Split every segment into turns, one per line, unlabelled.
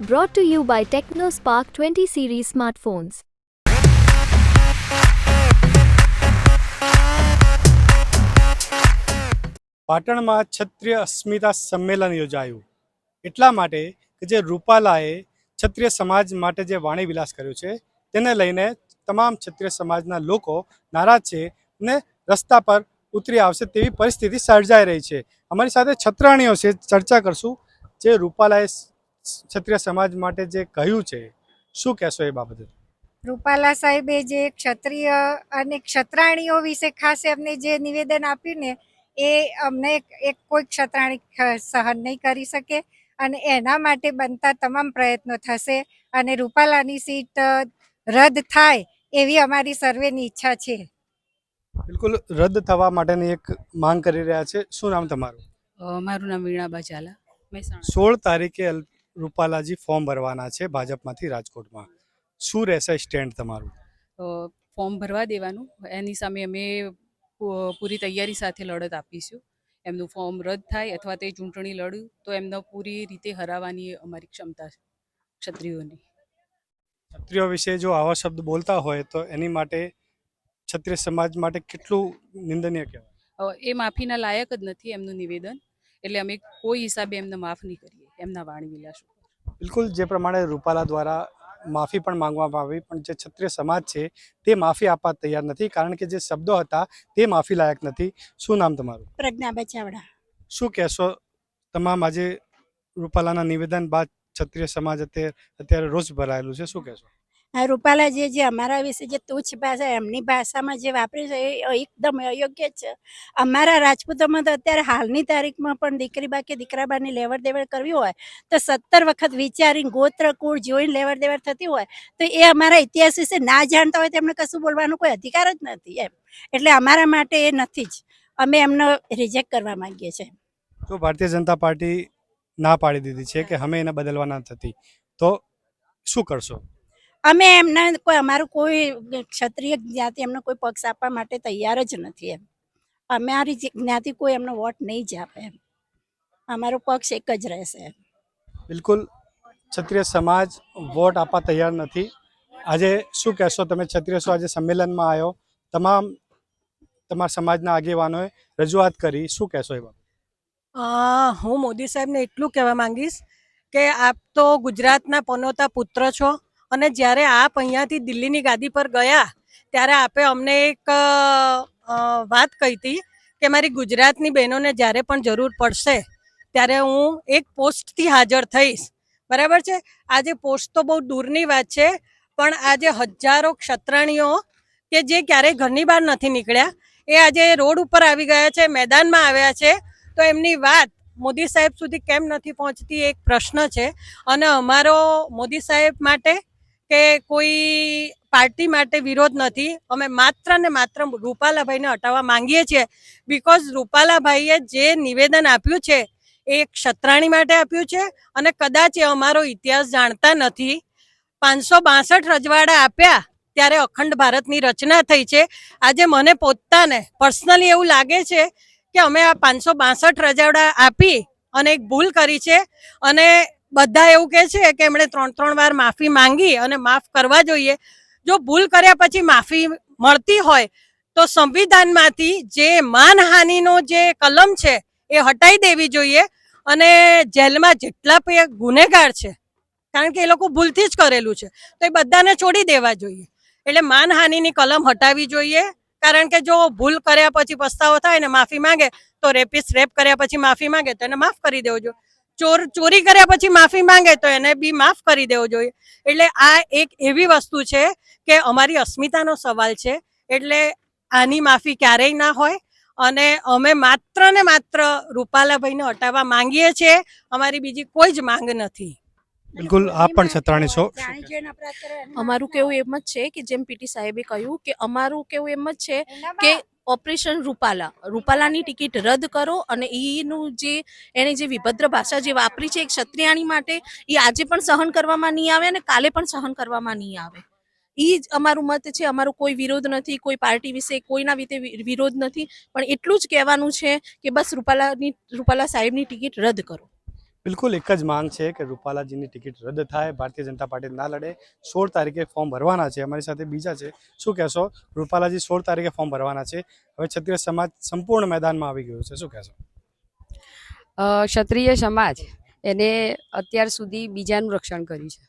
Brought to you by TechnoSpark 20 series smartphones.
પાટણમાં ક્ષત્રિય અસ્મિતા સંમેલન યોજાયું. એટલા માટે કે જે રૂપાલાએ ક્ષત્રિય સમાજ માટે જે વાણી વિલાસ કર્યો છે, તેને લઈને તમામ ક્ષત્રિય સમાજના લોકો નારાજ છે અને રસ્તા પર ઉતરી આવશે તેવી પરિસ્થિતિ સર્જાઈ રહી છે. અમારી સાથે છત્રાણીઓ છે, ચર્ચા કરશું. જે રૂપાલાએ ક્ષત્રિય સમાજ માટે જે કહ્યું છે શું કહેશો એ બાબતે?
રૂપાલા સાહેબે જે ક્ષત્રિય અને ક્ષત્રાણીઓ વિશે ખાસ એમને જે નિવેદન આપ્યું ને એ અમને એક કોઈ ક્ષત્રાણી સહન નહીં કરી શકે અને એના માટે બનતા તમામ પ્રયત્નો થશે અને રૂપાલાની સીટ રદ થાય એવી અમારી સર્વેની ઈચ્છા છે.
બિલકુલ રદ થવા માટેની એક માંગ કરી રહ્યા છે. શું નામ તમારું?
મારું નામ વીણાબા ઝાલા મહેસાણા.
સોળ તારીખે રૂપાલાજી ફોર્મ ભરવાના છે ભાજપમાંથી રાજકોટમાં. શું રહેશે સ્ટેન્ડ તમારું?
ફોર્મ ભરવા દેવાનું. એની સામે અમે પૂરી તૈયારી સાથે લડત આપીશું. એમનું ફોર્મ રદ થાય અથવા તે ચૂંટણી લડ્યું તો એમને પૂરી રીતે હરાવવાની અમારી ક્ષમતા છે ક્ષત્રિયોની.
ક્ષત્રિયો વિશે જો આવા શબ્દ બોલતા હોય તો એની માટે ક્ષત્રિય સમાજ માટે કેટલું નિંદનીય કહેવાય?
એ માફીના લાયક જ નથી એમનું નિવેદન. એટલે અમે કોઈ હિસાબે એમને માફ નહીં કરીએ એમના વાણી વિલાસ
બિલકુલ જે પ્રમાણે રૂપાલા દ્વારા માફી પણ માંગવામાં આવી પણ જે ક્ષત્રિય સમાજ છે તે માફી આપવા તૈયાર નથી કારણ કે જે શબ્દો હતા તે માફી લાયક નથી. શું નામ તમારું?
પ્રજ્ઞા બચાવડા.
શું કહેશો? તમામ આજે રૂપાલાના નિવેદન બાદ ક્ષત્રિય સમાજ અત્યારે અત્યારે રોષ ભરાયેલું છે શું કહેશો?
રૂપાલા જે જે અમારા વિશે જે તુચ્છ ભાષા એમની ભાષામાં જે વાપરી છે એ એકદમ અયોગ્ય છે. અમારા રાજપૂતોમાં તો અત્યારે હાલની તારીખમાં પણ દીકરી બા કે દીકરા બાની લેવડ દેવડ કરવી હોય તો સત્તર વખત વિચારીને ગોત્ર કુળ જોઈને લેવડ દેવડ થતી હોય તો એ અમારા ઇતિહાસ વિશે ના જાણતા હોય તેમને કશું બોલવાનો કોઈ અધિકાર જ નથી એમ. એટલે અમારા માટે એ નથી જ. અમે એમનો રિજેક્ટ કરવા માંગીએ છીએ.
તો ભારતીય જનતા પાર્ટી ના પાડી દીધી છે કે અમે એને બદલવાના થતી. તો શું કરશો?
અમે એમના કોઈ અમારું કોઈ ક્ષત્રિય જ્ઞાતિ એમને કોઈ પક્ષ આપવા માટે તૈયાર જ નથી એમ. અમારી જ્ઞાતિ કોઈ એમનો વોટ નહીં જ આપે એમ. અમારો પક્ષ એક જ રહેશે
બિલકુલ ક્ષત્રિય સમાજ વોટ આપવા તૈયાર નથી. આજે શું કહેશો તમે? ક્ષત્રિય આજે સંમેલનમાં આવ્યો. તમામ તમારા સમાજના આગેવાનોએ રજૂઆત કરી. શું કહેશો એ બાબતે?
હું મોદી સાહેબને એટલું કહેવા માંગીશ કે આપ તો ગુજરાતના પનોતા પુત્ર છો. અને જ્યારે આપ અહીંયાથી દિલ્હીની ગાદી પર ગયા, ત્યારે આપે અમને એક વાત કહી હતી કે મારી ગુજરાતની બહેનોને જ્યારે પણ જરૂર પડશે, ત્યારે હું એક પોસ્ટથી હાજર થઈશ. બરાબર છે? આજે પોસ્ટ તો બહુ દૂરની વાત છે, પણ આજે હજારો ક્ષત્રાણીઓ કે જે ક્યારેય ઘરની બહાર નથી નીકળ્યા, એ આજે રોડ ઉપર આવી ગયા છે, મેદાનમાં આવ્યા છે. તો એમની વાત મોદી સાહેબ સુધી કેમ નથી પહોંચતી એક પ્રશ્ન છે. અને અમારો મોદી સાહેબ માટે કે કોઈ પાર્ટી માટે વિરોધ નથી. અમે માત્ર ને માત્ર રૂપાલાભાઈને હટાવવા માંગીએ છીએ. બિકોઝ રૂપાલાભાઈએ જે નિવેદન આપ્યું છે એ ક્ષત્રાણી માટે આપ્યું છે અને કદાચ એ અમારો ઇતિહાસ જાણતા નથી. પાંચસો બાસઠ રજવાડા આપ્યા ત્યારે અખંડ ભારતની રચના થઈ છે. આજે મને પોતાને પર્સનલી એવું લાગે છે કે અમે આ પાંચસો બાસઠ રજવાડા આપી અને એક ભૂલ કરી છે અને બધા એવું કહે છે કે એમણે ત્રણ ત્રણ વાર માફી માંગી અને માફ કરવા જોઈએ. જો ભૂલ કર્યા પછી માફી મળતી હોય તો સંવિધાનમાંથી જે માનહાનિનો જે કલમ છે એ હટાઈ દેવી જોઈએ અને જેલમાં જેટલા પણ ગુનેગાર છે, કારણ કે એ લોકો ભૂલથી જ કરેલું છે, તો એ બધાને છોડી દેવા જોઈએ. એટલે માનહાનિની કલમ હટાવી જોઈએ, કારણ કે જો ભૂલ કર્યા પછી પસ્તાવો થાય ને માફી માંગે, તો રેપિસ્ટ રેપ કર્યા પછી માફી માંગે તો એને માફ કરી દેવો જોઈએ. ચોર ચોરી કર્યા પછી માફી માંગે તો એને બી માફ કરી દેવો જોઈએ. એટલે આ એક એવી વસ્તુ છે કે અમારી અસ્મિતાનો સવાલ છે. એટલે આની માફી ક્યારેય ના હોય અને અમે માત્ર ને માત્ર રૂપાલાભાઈને હટાવવા માંગીએ છીએ. અમારી બીજી કોઈ જ માંગ નથી.
બિલકુલ આપ પણ છત્રાણી છો.
અમારું કેવું એમ જ છે કે જેમ પીટી સાહેબે કહ્યું કે અમારું કેવું એમ જ છે કે ઓપરેશન રૂપાલા. રૂપાલાની ટિકિટ રદ કરો અને એનું જે, એણે જે વિભદ્ર ભાષા જે વાપરી છે એક ક્ષત્રિયાણી માટે એ આજે પણ સહન કરવામાં નહીં આવે અને કાલે પણ સહન કરવામાં નહીં આવે. એ જ અમારું મત છે, અમારો કોઈ વિરોધ નથી, કોઈ પાર્ટી વિશે કોઈના વિશે વિરોધ નથી, પણ એટલું જ કહેવાનું છે કે બસ રૂપાલાની, રૂપાલા સાહેબની ટિકિટ રદ કરો.
બિલકુલ એક જ માંગ છે કે રૂપાલાજીની ટિકિટ રદ થાય, ભારતીય જનતા પાર્ટી ના લડે. સોળ તારીખે ફોર્મ ભરવાના છે. અમારી સાથે બીજા છે. શું કહેશો? રૂપાલાજી સોળ તારીખે ફોર્મ ભરવાના છે. હવે ક્ષત્રિય સમાજ સંપૂર્ણ મેદાનમાં આવી ગયો છે. શું કહેશો?
ક્ષત્રિય સમાજ એને અત્યાર સુધી બીજાનું રક્ષણ કર્યું છે.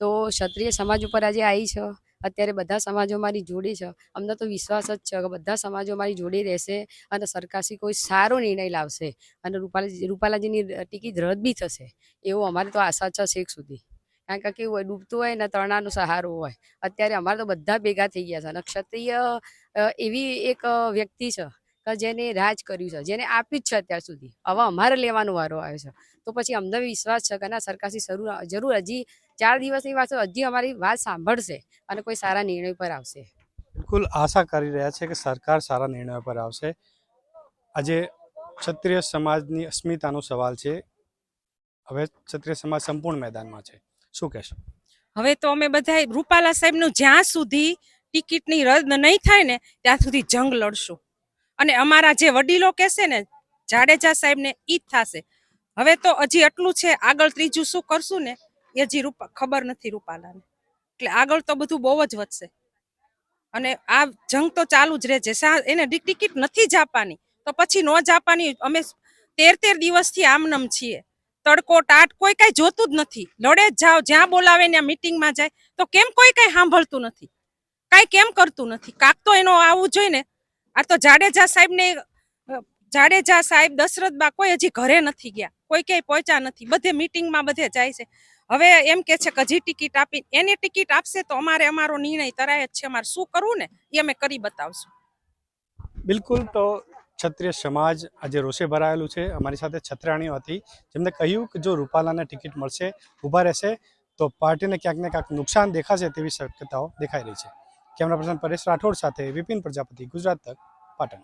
તો ક્ષત્રિય સમાજ ઉપર આજે આવી છે? અત્યારે બધા સમાજો મારી જોડે છે. અમને તો વિશ્વાસ જ છે કે બધા સમાજો મારી જોડે રહેશે અને સરકારશ્રી કોઈ સારો નિર્ણય લાવશે અને રૂપાલાજી રૂપાલાજીની ટિકિટ રદ બી થશે. એવો અમારે તો આશા છે છેક સુધી. કારણ કે કેવું હોય, ડૂબતું હોય ને તરણાનો સહારો હોય, અત્યારે અમારે તો બધા ભેગા થઈ ગયા છે. અને ક્ષત્રિય એવી એક વ્યક્તિ છે કે જેને રાજ કર્યું છે, જેને આપ્યું જ છે અત્યાર સુધી. હવે અમારે લેવાનો વારો આવ્યો છે. તો પછી અમને વિશ્વાસ છે કે ના સરકારથી જરૂર જરૂર હજી ચાર દિવસની વાત છે, હજી અમારી વાત સાંભળશે અને કોઈ સારા નિર્ણય પર આવશે.
બિલકુલ આશા કરી રહ્યા છે કે સરકાર સારા નિર્ણય પર આવશે. આજે ક્ષત્રિય સમાજની અસ્મિતાનો સવાલ છે. હવે ક્ષત્રિય સમાજ સંપૂર્ણ મેદાનમાં છે. શું કહેશો?
હવે તો અમે બધા રૂપાલા સાહેબનું જ્યાં સુધી ટિકિટની રદ નહીં થાય ને ત્યાં સુધી જંગ લડશું. અને અમારા જે વડીલો કહેશે ને જાડેજા સાહેબને ઈ જ થશે. હવે તો હજી એટલું છે આગળ ત્રીજું શું કરશું ને એ હજી રૂપા, ખબર નથી રૂપાલાને. એટલે આગળ તો બધું બહુ જ વધશે. અને આ જંગ તો ચાલુ જ રહેશે એને ટિકિટ નથી જ આપવાની. તો પછી ન જ અમે તેર તેર દિવસથી આમનમ છીએ. તડકો ટાટ કોઈ કાંઈ જોતું જ નથી. લડે જ જાઓ. જ્યાં બોલાવે ત્યાં મિટિંગમાં જાય. તો કેમ કોઈ કઈ સાંભળતું નથી? કાંઈ કેમ કરતું નથી? કાક તો એનો આવવું જોઈએ ને. આ તો જાડેજા સાહેબને, જાડેજા સાહેબ દશરથબા કોઈ હજી ઘરે નથી ગયા. કોઈ ક્યાંય પહોંચ્યા નથી. બધે મિટિંગમાં બધે જાય છે. હવે એમ કે છે કે હજી ટિકિટ આપી, એને ટિકિટ આપશે તો અમારે અમારો નિર્ણય તરાય જ છે. અમારે શું કરવું ને એ અમે કરી બતાવશું.
બિલકુલ તો ક્ષત્રિય સમાજ આજે રોષે ભરાયેલું છે. અમારી સાથે છત્રાણીઓ હતી, જેમને કહ્યું કે જો રૂપાલાને ટિકિટ મળશે, ઊભા રહેશે, તો પાર્ટીને ક્યાંક ને ક્યાંક નુકસાન દેખાશે તેવી શક્યતાઓ દેખાઈ રહી છે. કેમેરા પર્સન પરેશ રાઠોડ સાથે વિપિન પ્રજાપતિ, ગુજરાત તક, પાટણ.